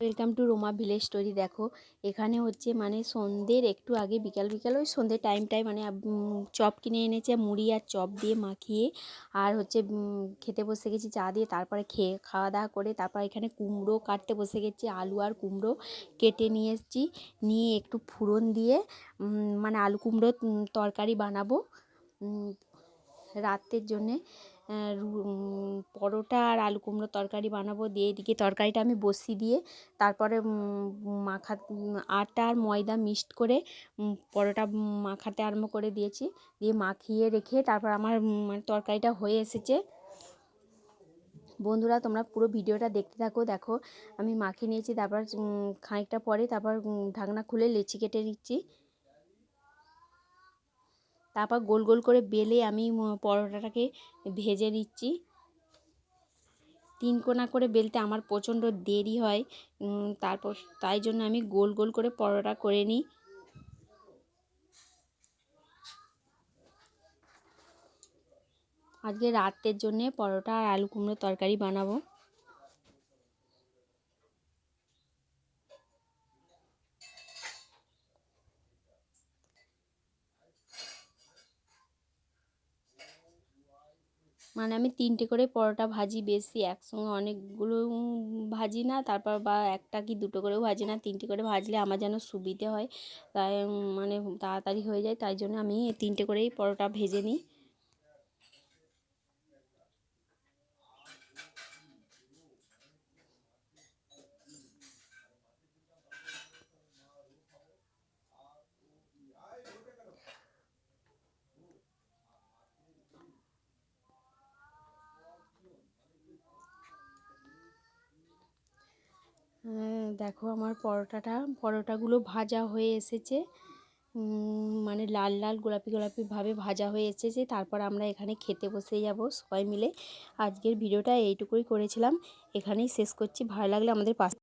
Welcome to Roma village story দেখো। এখানে হচ্ছে মানে সন্ধ্যের একটু আগে, বিকাল বিকাল, ওই সন্ধ্যে টাইমটায় মানে চপ কিনে এনেছে, মুড়ি আর চপ দিয়ে মাখিয়ে, আর হচ্ছে খেতে বসে গেছি চা দিয়ে, তারপরে খেয়ে, খাওয়া দাওয়া করে, তারপর এখানে কুমড়ো কাটতে বসে গেছি, আলু আর কুমড়ো কেটে নিয়ে এসেছি, নিয়ে একটু ফুরন দিয়ে মানে আলু কুমড়ো তরকারি বানাবো রাতের জন্যে পরোটা আর আলু কুমড়ো তরকারি বানাবো। দিয়ে এদিকে তরকারিটা আমি বসিয়ে দিয়ে তারপরে মাখা আটা আর ময়দা মিক্সড করে পরোটা মাখাতে আরম্ভ করে দিয়েছি। দিয়ে মাখিয়ে রেখে তারপর আমার মানে তরকারিটা হয়ে এসেছে। বন্ধুরা, তোমরা পুরো ভিডিওটা দেখতে থাকো, দেখো। আমি মাখিয়ে নিয়েছি, তারপর খানিকটা পরে তারপর ঢাকনা খুলে লেচি কেটে দিচ্ছি তারপর গোল গোল করে বেলে আমি পরোটাটাকে ভেজে নিচ্ছি। তিন কোনা করে বেলতে আমার প্রচণ্ড দেরি হয়। তারপর তাই জন্য আমি গোল গোল করে পরোটা করে নিই। আজকে রাতের জন্যে পরোটা আর আলু কুমড়ো তরকারি বানাবো। মানে আমি তিনটে করে পরোটা ভাজি বেশি, একসঙ্গে অনেকগুলো ভাজি না, তারপর বা একটা কি দুটো করেও ভাজি না, তিনটে করে ভাজলে আমার যেন সুবিধে হয়। তাই মানে তাড়াতাড়ি হয়ে যায়, তাই জন্য আমি তিনটে করেই পরোটা ভেজে নিই। দেখো আমার পরোটাটা, পরোটাগুলো ভাজা হয়ে এসেছে। মানে লাল লাল গোলাপি গোলাপিভাবে ভাজা হয়ে এসেছে। তারপর আমরা এখানে খেতে বসে যাব সবাই মিলে। আজকের ভিডিওটা এইটুকুই করেছিলাম। এখানেই শেষ করছি। ভালো লাগলে আমাদের পাশে